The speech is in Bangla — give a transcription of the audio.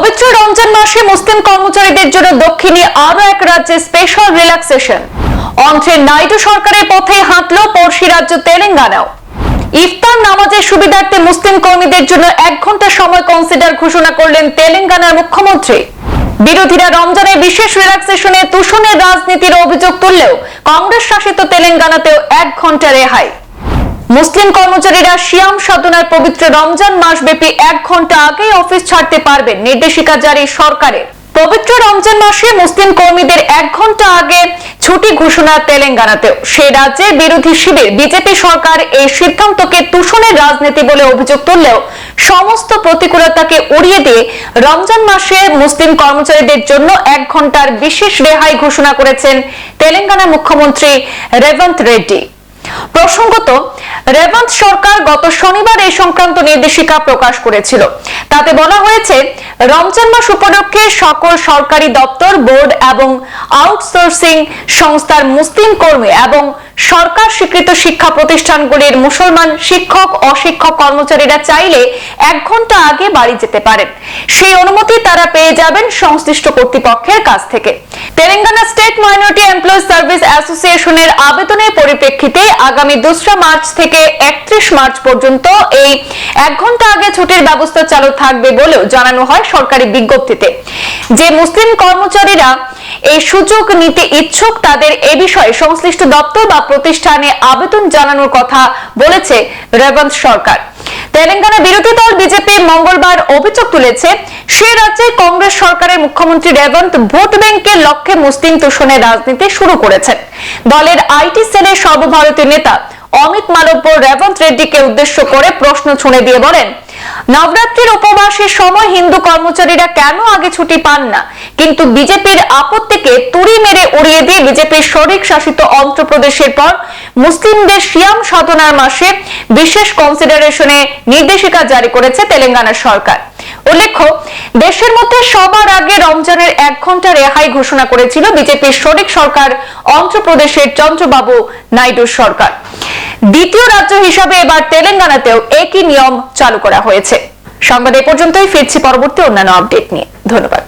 পবিত্র রমজান মাসে মুসলিম কর্মচারীদের জন্য দক্ষিণী আরও এক রাজ্যে স্পেশাল রিল্যাক্সেশন অন্ত্রে নাইডু সরকারের পথে হাঁটল পড়শি রাজ্য তেলেঙ্গানাও। ইফতার নামাজের সুবিধার্থে মুসলিম কর্মীদের জন্য এক ঘণ্টা সময় কনসিডার ঘোষণা করলেন তেলেঙ্গানার মুখ্যমন্ত্রী। বিরোধীরা রমজানের বিশেষ রিল্যাক্সেশনে তুষণের রাজনীতির অভিযোগ তুললেও কংগ্রেস শাসিত তেলেঙ্গানাতেও এক ঘণ্টা রেহাই। মুসলিম কর্মচারীরা শিয়াম সাধনার পবিত্র রমজান মাসব্যাপী এক ঘণ্টা আগেই অফিস ছাড়তে পারবেন নির্দেশিকা জারি সরকারের। পবিত্র রমজান মাসে মুসলিম কর্মীদের এক ঘণ্টা আগে ছুটি ঘোষণা তেলেঙ্গানাতেও। সেই রাজ্যে বিরোধী শিবির, বিজেপি সরকার এই সিদ্ধান্তকে তুষণের রাজনীতি বলে অভিযোগ তুললেও সমস্ত প্রতিকূলতাকে উড়িয়ে দিয়ে রমজান মাসে মুসলিম কর্মচারীদের জন্য এক ঘণ্টার বিশেষ রেহাই ঘোষণা করেছেন তেলেঙ্গানা মুখ্যমন্ত্রী রেবন্ত রেড্ডি। প্রসঙ্গত রেবন্ত সরকার গত শনিবার এই সংক্রান্ত নির্দেশিকা প্রকাশ করেছিল। তাতে বলা হয়েছে, রমজান মাস উপলক্ষে সকল সরকারি দপ্তর, বোর্ড এবং আউটসোর্সিং সংস্থার মুসলিম কর্মী এবং সরকার স্বীকৃত শিক্ষা প্রতিষ্ঠানগুলির মুসলমান শিক্ষক, অশিক্ষক কর্মচারীরা চাইলে এক ঘণ্টা আগে বাড়ি যেতে পারেন। সেই অনুমতি তারা পেয়ে যাবেন সংশ্লিষ্ট কর্তৃপক্ষের কাছ থেকে। Telangana state minority employees service অ্যাসোসিয়েশনের আবেদনের পরিপ্রেক্ষিতে আগামী দোসরা মার্চ থেকে একত্রিশ মার্চ পর্যন্ত এই এক ঘণ্টা আগে ছুটির ব্যবস্থা চালু থাকবে বলেও জানানো হয় সরকারি বিজ্ঞপ্তিতে। যে মুসলিম কর্মচারীরা এই সুযোগ নিতে ইচ্ছুক তাদের এ বিষয়ে সংশ্লিষ্ট দপ্তর বা প্রতিষ্ঠানে আবেদন জানানোর কথা বলেছে রেবন্ত সরকার। তেলেঙ্গানা বিরোধী দল বিজেপি মঙ্গলবার অভিযোগ তুলেছে, সে রাজ্যে কংগ্রেস সরকারের মুখ্যমন্ত্রী রেবন্ত ভোট ব্যাংকের লক্ষ্যে মুসলিম তোষণের রাজনীতি শুরু করেছেন। দলের আইটি সেলের সর্বভারতীয় নেতা অমিত মালব্য রেবন্ত রেড্ডিকে উদ্দেশ্য করে প্রশ্ন ছুঁড়ে দিয়ে বলেন নবরাত্রির উপবাসের সময় হিন্দু কর্মচারীরা কেন আগে ছুটি পান না? কিন্তু বিজেপির আপত্তিকে তুড়ি মেরে উড়িয়ে দিয়ে বিজেপির শরিক শাসিত অন্ধ্রপ্রদেশের পর মুসলিমদের শিয়াম সাধনার মাসে বিশেষ কনসিডারেশনে নির্দেশিকা জারি করেছে তেলেঙ্গানা সরকার। উল্লেখ্য, দেশের মধ্যে সবার আগে রমজানের এক ঘণ্টা রেহাই ঘোষণা করেছিল বিজেপির শরিক সরকার অন্ধ্রপ্রদেশের চন্দ্রবাবু নাইডু সরকার। দ্বিতীয় রাজ্য হিসাবে এবার তেলেঙ্গানাতেও একই নিয়ম চালু করা হয়েছে। সংবাদ এ পর্যন্তই, ফিরছি পরবর্তী অন্যান্য আপডেট নিয়ে। ধন্যবাদ।